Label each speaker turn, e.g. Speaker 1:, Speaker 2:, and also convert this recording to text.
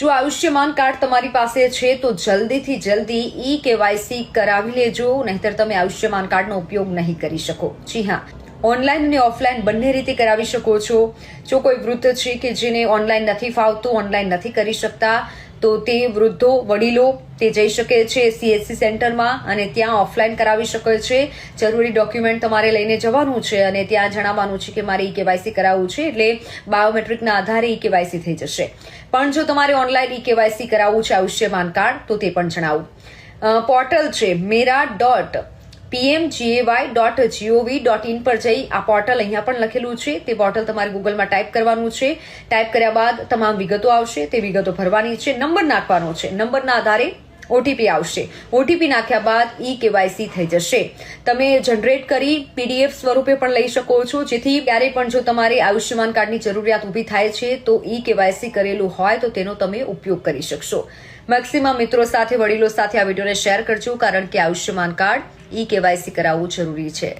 Speaker 1: જો આયુષ્યમાન કાર્ડ તમારી પાસે છે, તો જલ્દીથી જલ્દી ઈ કેવાયસી કરાવી લેજો, નહીતર તમે આયુષ્યમાન કાર્ડનો ઉપયોગ નહીં કરી શકો. જી હા, ઓનલાઈન અને ઓફલાઈન બંને રીતે કરાવી શકો છો. જો કોઈ વૃદ્ધ છે કે જેને ઓનલાઈન નથી ફાવતું, ઓનલાઈન નથી કરી શકતા તો તે વૃદ્ધો, વડીલો તે જઈ શકે છે સીએસસી સેન્ટરમાં અને ત્યાં ઓફલાઈન કરાવી શકે છે. જરૂરી ડોક્યુમેન્ટ તમારે લઈને જવાનું છે અને ત્યાં જણાવવાનું છે કે મારે ઈ કેવાયસી કરાવવું છે એટલે બાયોમેટ્રિકના આધારે ઈ કેવાયસી થઈ જશે. પણ જો તમારે ઓનલાઈન ઈ કેવાયસી કરાવવું છે આયુષ્યમાન કાર્ડ, તો તે પણ જણાવું. પોર્ટલ છે mera dot PMJAY dot GOV dot in પર જઈ આ પોર્ટલ અહીંયા પણ લખેલું છે. તે પોર્ટલ તમારે ગૂગલમાં ટાઈપ કરવાનું છે. ટાઈપ કર્યા બાદ તમામ વિગતો આવશે. તે વિગતો ભરવાની છે. નંબર નાખવાનો છે. નંબરના આધારે ઓટીપી આવશે. ઓટીપી નાખ્યા બાદ ઈ કેવાયસી થઈ જશે. તમે જનરેટ કરી પીડીએફ સ્વરૂપે પણ લઈ શકો છો. જેથી ક્યારેય પણ જો તમારે આયુષ્યમાન કાર્ડની જરૂરિયાત ઊભી થાય છે, તો ઈ કેવાયસી કરેલું હોય તો તેનો તમે ઉપયોગ કરી શકશો. મેક્સિમમ મિત્રો સાથે, વડીલો સાથે આ વિડીયોને શેર કરજો, કારણ કે આયુષ્યમાન કાર્ડ ઈ કેવાયસી કરાવવું જરૂરી છે.